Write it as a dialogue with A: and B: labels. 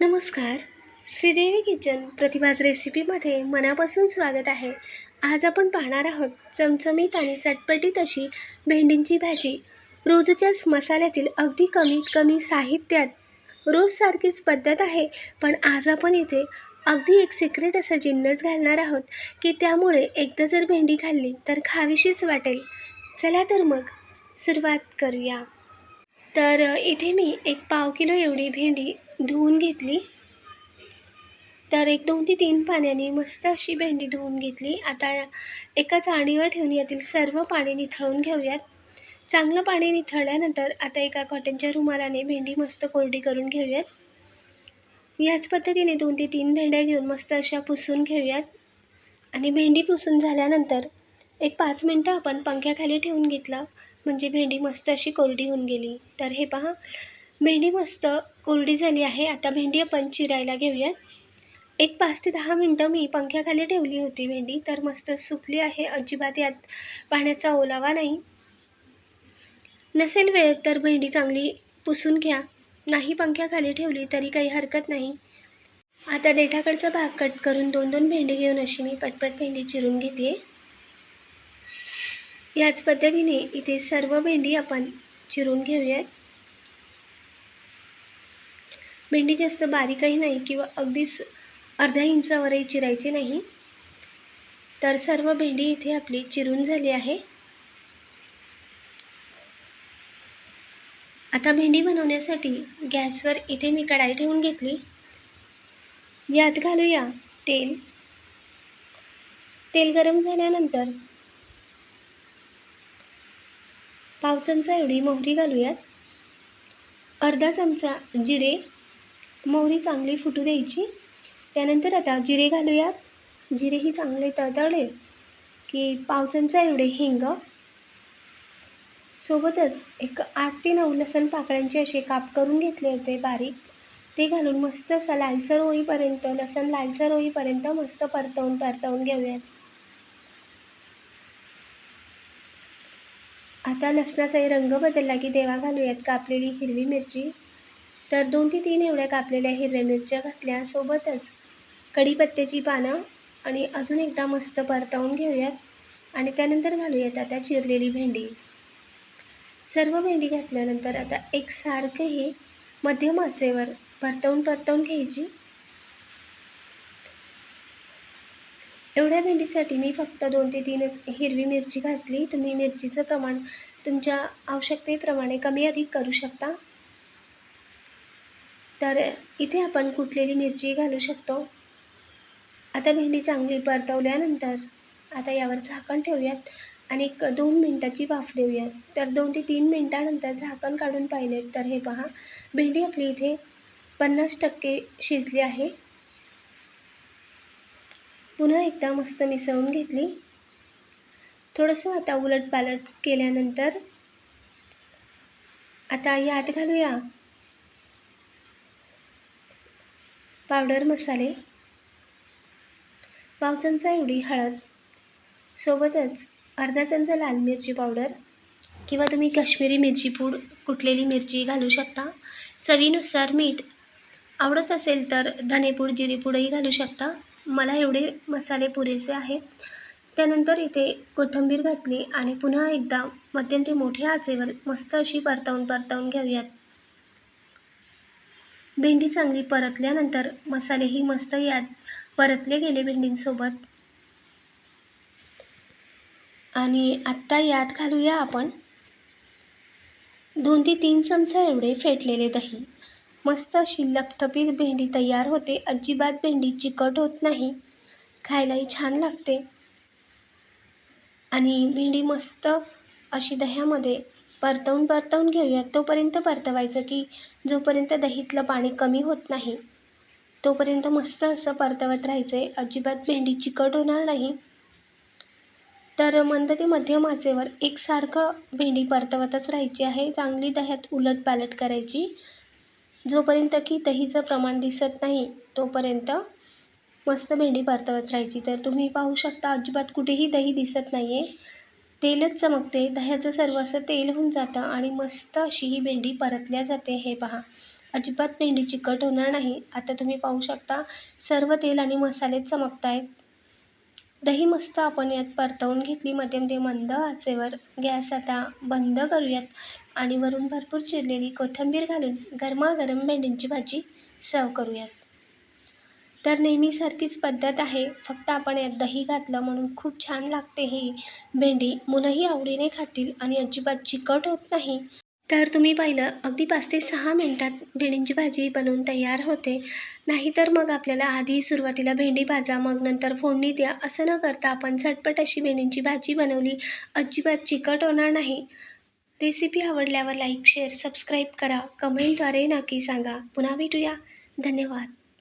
A: नमस्कार. श्रीदेवी किचन प्रतिभाज रेसिपीमध्ये मनापासून स्वागत आहे. आज आपण पाहणार आहोत चमचमीत आणि चटपटीत अशी भेंडींची भाजी. रोजच्याच मसाल्यातील अगदी कमीत कमी साहित्यात रोजसारखीच पद्धत आहे पण आज आपण इथे अगदी एक सिक्रेट असा जिन्नस घालणार आहोत की त्यामुळे एकदा जर भेंडी खाल्ली तर खावीशीच वाटेल. चला तर मग सुरुवात करूया. तर इथे मी एक पाव किलो एवढी भेंडी धुवून घेतली. तर एक दोन ते तीन पाण्याने मस्त अशी भेंडी धुवून घेतली. आता एका चाळणीवर ठेवून यातील सर्व पाणी निथळून घेऊयात. चांगलं पाणी निथळल्यानंतर आता एका कॉटनच्या रुमालाने भेंडी मस्त कोरडी करून घेऊयात. याच पद्धतीने दोन ते तीन भेंड्या घेऊन मस्त अशा पुसून घेऊयात. आणि भेंडी पुसून झाल्यानंतर एक पाच मिनटं आपण पंख्याखाली ठेवून घेतलं. म्हणजे भेंडी मस्त अशी कोरडी होऊन गेली. तर हे पहा भेंडी मस्त कोरडी झाली आहे. आता भेंडी आपण चिरायला घेऊयात एक पाच ते दहा मिनटं मी पंख्याखाली ठेवली होती भेंडी. तर मस्त सुकली आहे. अजिबात यात पाण्याचा ओलावा नाही. नसेल वेळ तर भेंडी चांगली पुसून घ्या. नाही पंख्याखाली ठेवली तरी काही हरकत नाही. आता देठाकडचा भाग कट करून दोन दोन भेंडी घेऊन अशी मी पटपट भेंडी चिरून घेते. याच पद्धतीने इथे सर्व भेंडी आपण चिरून घेऊयात. भेंडी जास्त बारीकही नाही किंवा अगदीच अर्धा इंचावरही चिरायची नाही. तर सर्व भेंडी इथे आपली चिरून झाली आहे. आता भेंडी बनवण्यासाठी गॅसवर इथे मी कढाई ठेवून घेतली. यात घालूया तेल. तेल गरम झाल्यानंतर पाव चमचा एवढी मोहरी घालूयात. अर्धा चमचा जिरे. मोहरी चांगली फुटू द्यायची. त्यानंतर आता जिरे घालूयात. जिरेही चांगले तळतळले की पाव चमचा एवढे हिंग. सोबतच एक आठ ते नऊ लसण पाकळ्यांचे असे काप करून घेतले होते बारीक. ते घालून मस्त असा लालसर होईपर्यंत लसण लालसर होईपर्यंत मस्त परतवून परतवून घेऊयात. आता लसणाचाही रंग बदलला की देवा घालूयात कापलेली हिरवी मिरची. तर दोन ते तीन एवढ्या कापलेल्या हिरव्या मिरच्या घातल्या. सोबतच कढीपत्त्याची पानं आणि अजून एकदा मस्त परतवून घेऊयात आणि त्यानंतर घालूयात आता चिरलेली भेंडी. सर्व भेंडी घातल्यानंतर आता एकसारखं हे मध्यम आचेवर परतवून परतवून घ्यायची. एवढ्या भेंडीसाठी मी फक्त दोन ते तीनच हिरवी मिरची घातली. तुम्ही मिरचीचं प्रमाण तुमच्या आवश्यकतेप्रमाणे कमी अधिक करू शकता. तर इथे आपण कुटलेली मिरची घालू शकतो. आता भेंडी चांगली परतवल्यानंतर आता यावर झाकण ठेवूयात आणि एक दोन मिनटाची वाफ देऊयात. तर दोन ते तीन मिनटानंतर झाकण काढून पाहिले तर हे पहा भेंडी आपली इथे पन्नास टक्के शिजली आहे. पुन्हा एकदा मस्त मिसळून घेतली. थोडंसं आता उलट पालट केल्यानंतर आता यात घालूया. पावडर मसाले पाव चमचा एवढी हळद सोबतच अर्धा चमचा लाल मिरची पावडर किंवा तुम्ही काश्मीरी मिरची पूड कुटलेली मिरची घालू शकता. चवीनुसार मीठ आवडत असेल तर धनेपूड जिरेपूडही घालू शकता. मला एवढे मसाले पुरेसे आहेत. त्यानंतर इथे कोथिंबीर घातली आणि पुन्हा एकदा मध्यम ते मोठ्या आचेवर मस्त अशी परतवून परतवून घेऊयात. भेंडी चांगली परतल्यानंतर मसालेही मस्त यात परतले गेले भेंडींसोबत. आणि आत्ता यात घालूया आपण दोन ते तीन चमचा एवढे फेटलेले दही. मस्त अशी लपथपीत भेंडी तयार होते. अजिबात भेंडी चिकट होत नाही. खायलाही छान लागते. आणि भेंडी मस्त अशी दह्यामध्ये परतवून परतवून घेऊयात तोपर्यंत परतवायचं की जोपर्यंत दहीतलं पाणी कमी होत नाही तोपर्यंत मस्त असं परतवत राहायचं आहे अजिबात भेंडी चिकट होणार नाही. तर मंद ते मध्यम आचेवर एकसारखं भेंडी परतवतच राहायची आहे. चांगली दह्यात उलट पालट करायची. जोपर्यंत की दहीचं प्रमाण दिसत नाही तोपर्यंत मस्त भेंडी परतवत राहायची. तर तुम्ही पाहू शकता अजिबात कुठेही दही दिसत नाही आहे तेलच चमकते दह्याचं सर्व असं तेल होऊन जातं आणि मस्त अशी ही भेंडी परतल्या जाते हे पहा. अजिबात भेंडी चिकट होणार नाही. आता तुम्ही पाहू शकता सर्व तेल आणि मसाले चमकत आहेत दही मस्त आपण यात परतवून घेतली मध्यम ते मंद आचेवर. गॅस आता बंद करूयात आणि वरून भरपूर चिरलेली कोथिंबीर घालून गरमागरम भेंडींची भाजी सर्व करूयात. तर नेहमीसारखीच पद्धत आहे. फक्त आपण यात दही घातलं म्हणून खूप छान लागते ही. भेंडी मुलंही आवडीने खातील आणि अजिबात चिकट होत नाही. तर तुम्ही पाहिलं अगदी पाच ते सहा मिनटात भेंडींची भाजी बनवून तयार होते. नाहीतर मग आपल्याला आधी सुरुवातीला भेंडी भाजा मग नंतर फोडणी द्या. असं न करता आपण झटपट अशी भेंडींची भाजी बनवली. अजिबात चिकट होणार नाही. रेसिपी आवडल्यावर लाईक शेअर सबस्क्राईब करा. कमेंटद्वारे नक्की सांगा. पुन्हा भेटूया. धन्यवाद.